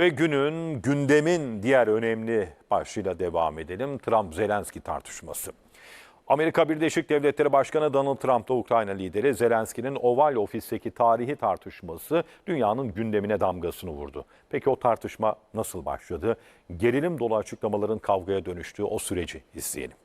Ve günün, gündemin diğer önemli başlığıyla devam edelim. Trump-Zelenski tartışması. Amerika Birleşik Devletleri Başkanı Donald Trump'la Ukrayna lideri Zelenski'nin Oval Ofis'teki tarihi tartışması dünyanın gündemine damgasını vurdu. Peki o tartışma nasıl başladı? Gerilim dolu açıklamaların kavgaya dönüştüğü o süreci izleyelim.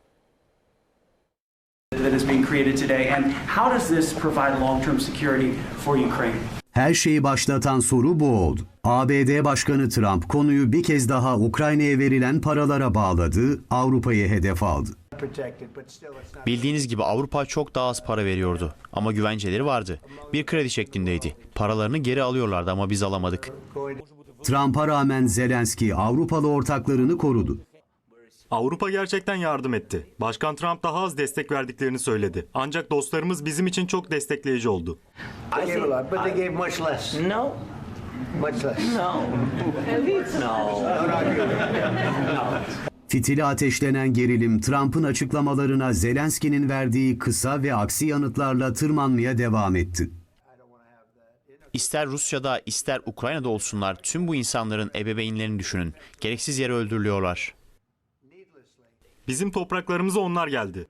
that is being created today, and how does this provide long-term security for Ukraine? Her şeyi başlatan soru bu oldu. ABD Başkanı Trump konuyu bir kez daha Ukrayna'ya verilen paralara bağladı, Avrupa'yı hedef aldı. Bildiğiniz gibi Avrupa çok daha az para veriyordu ama güvenceleri vardı. Bir kredi şeklindeydi. Paralarını geri alıyorlardı ama biz alamadık. Trump'a rağmen Zelenski Avrupalı ortaklarını korudu. Avrupa gerçekten yardım etti. Başkan Trump daha az destek verdiklerini söyledi. Ancak dostlarımız bizim için çok destekleyici oldu. They gave a lot, but they gave much less. No, Much less. no, no. Fitili ateşlenen gerilim Trump'ın açıklamalarına Zelenski'nin verdiği kısa ve aksi yanıtlarla tırmanmaya devam etti. İster Rusya'da ister Ukrayna'da olsunlar tüm bu insanların ebeveynlerini düşünün. Gereksiz yere öldürülüyorlar. Bizim topraklarımıza onlar geldi.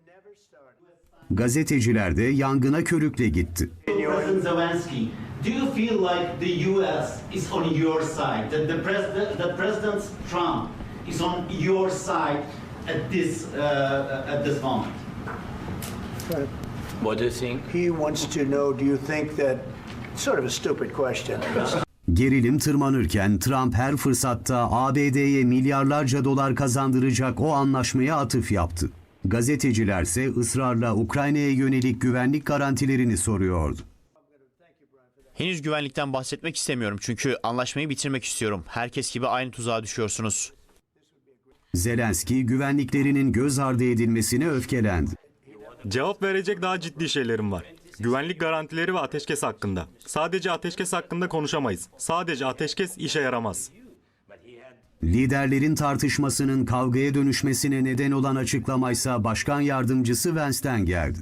Gazeteciler de yangına körükle gitti. President Zelensky, do you feel like the U.S. is on your side? That the president, that President Trump is on your side at this uh, at this moment? What do you think? He wants to know, do you think that, sort of a stupid question. Gerilim tırmanırken Trump her fırsatta ABD'ye milyarlarca dolar kazandıracak o anlaşmaya atıf yaptı. Gazetecilerse ısrarla Ukrayna'ya yönelik güvenlik garantilerini soruyordu. Henüz güvenlikten bahsetmek istemiyorum çünkü anlaşmayı bitirmek istiyorum. Herkes gibi aynı tuzağa düşüyorsunuz. Zelenski güvenliklerinin göz ardı edilmesine öfkelendi. Cevap verecek daha ciddi şeylerim var. Güvenlik garantileri ve ateşkes hakkında. Sadece ateşkes hakkında konuşamayız. Sadece ateşkes işe yaramaz. Liderlerin tartışmasının kavgaya dönüşmesine neden olan açıklamaysa Başkan Yardımcısı Vance'den geldi.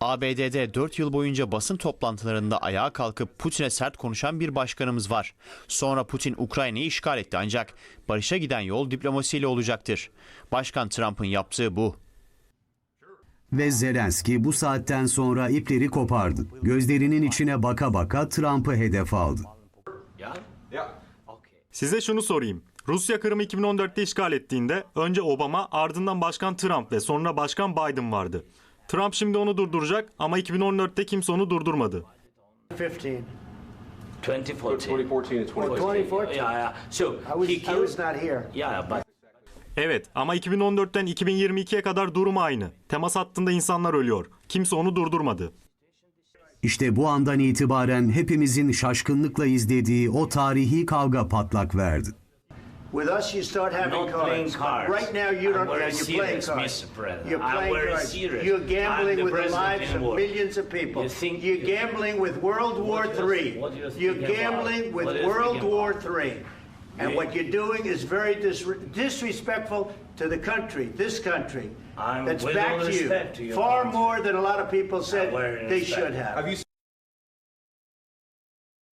ABD'de 4 yıl boyunca basın toplantılarında ayağa kalkıp Putin'e sert konuşan bir başkanımız var. Sonra Putin Ukrayna'yı işgal etti ancak barışa giden yol diplomasiyle olacaktır. Başkan Trump'ın yaptığı bu. Ve Zelenski bu saatten sonra ipleri kopardı. Gözlerinin içine baka baka Trump'ı hedef aldı. Size şunu sorayım. Rusya Kırım'ı 2014'te işgal ettiğinde önce Obama ardından Başkan Trump ve sonra Başkan Biden vardı. Trump şimdi onu durduracak ama 2014'te kimse onu durdurmadı. 15. 2014. 2014 and 2015. 2014. Yeah, yeah. So I was, he I killed. was not here. Yeah, but Evet ama 2014'ten 2022'ye kadar durum aynı. Temas hattında insanlar ölüyor. Kimse onu durdurmadı. İşte bu andan itibaren hepimizin şaşkınlıkla izlediği o tarihi kavga patlak verdi. With us, you start having Not cards. playing cards. Right now, you don't. very You're playing cards. Mr. President. You're playing cards. serious. You're gambling the with the lives of millions of people. You think- You're gambling with World War III. You're about- gambling with World War III. And what you're doing is very dis- disrespectful to the country, this country. I'm That's with back all to you. to your Far more than a lot of people said they should have. Have you